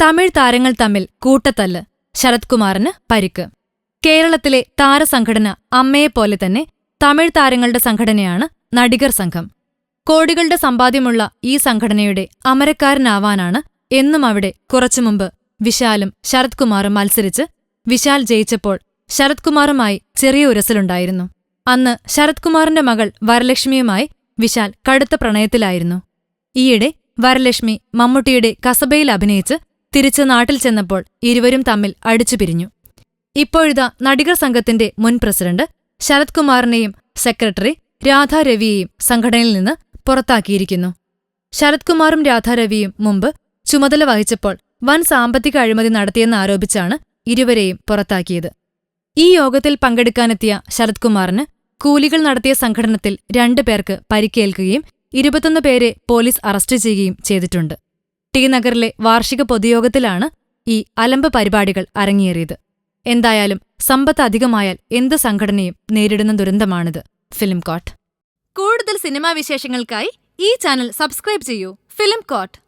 തമിഴ് താരങ്ങൾ തമ്മിൽ കൂട്ടത്തല്ല്. ശരത് കുമാറിന് പരിക്ക്. കേരളത്തിലെ താരസംഘടന അമ്മയെപ്പോലെ തന്നെ തമിഴ് താരങ്ങളുടെ സംഘടനയാണ് നടികർ സംഘം. കോടികളുടെ സമ്പാദ്യമുള്ള ഈ സംഘടനയുടെ അമരക്കാരനാവാനാണ് എന്നും അവിടെ കുറച്ചു മുമ്പ് വിശാലും ശരത് കുമാറും മത്സരിച്ച് വിശാൽ ജയിച്ചപ്പോൾ ശരത് കുമാറുമായി ചെറിയ ഉരസലുണ്ടായിരുന്നു. അന്ന് ശരത് കുമാറിന്റെ മകൾ വരലക്ഷ്മിയുമായി വിശാൽ കടുത്ത പ്രണയത്തിലായിരുന്നു. ഈയിടെ വരലക്ഷ്മി മമ്മൂട്ടിയുടെ കസബയിൽ അഭിനയിച്ച് തിരിച്ച് നാട്ടിൽ ചെന്നപ്പോൾ ഇരുവരും തമ്മിൽ അടിച്ചുപിരിഞ്ഞു ഇപ്പോഴിതാ നടികർ സംഘത്തിന്റെ മുൻ പ്രസിഡന്റ് ശരത് കുമാറിനെയും സെക്രട്ടറി രാധാ രവിയെയും സംഘടനയിൽ നിന്ന് പുറത്താക്കിയിരിക്കുന്നു. ശരത് കുമാറും രാധാ രവിയും മുമ്പ് ചുമതല വഹിച്ചപ്പോൾ വൻ സാമ്പത്തിക അഴിമതി നടത്തിയെന്ന് ആരോപിച്ചാണ് ഇരുവരെയും പുറത്താക്കിയത്. ഈ യോഗത്തിൽ പങ്കെടുക്കാനെത്തിയ ശരത് കുമാറിന് കൂലികൾ നടത്തിയ സംഘടനത്തിൽ രണ്ടു പേർക്ക് പരിക്കേൽക്കുകയും ഇരുപത്തൊന്ന് പേരെ പോലീസ് അറസ്റ്റ് ചെയ്യുകയും ചെയ്തിട്ടുണ്ട്. ടി നഗറിലെ വാർഷിക പൊതുയോഗത്തിലാണ് ഈ അലമ്പ് പരിപാടികൾ അരങ്ങേറിയത്. എന്തായാലും സമ്പത്ത് അധികമായാൽ എന്ത് സംഘടനയും നേരിടുന്ന ദുരന്തമാണിത്. Film coat. കൂടുതൽ സിനിമാ വിശേഷങ്ങൾക്കായി ഈ ചാനൽ സബ്സ്ക്രൈബ് ചെയ്യൂ. Film coat.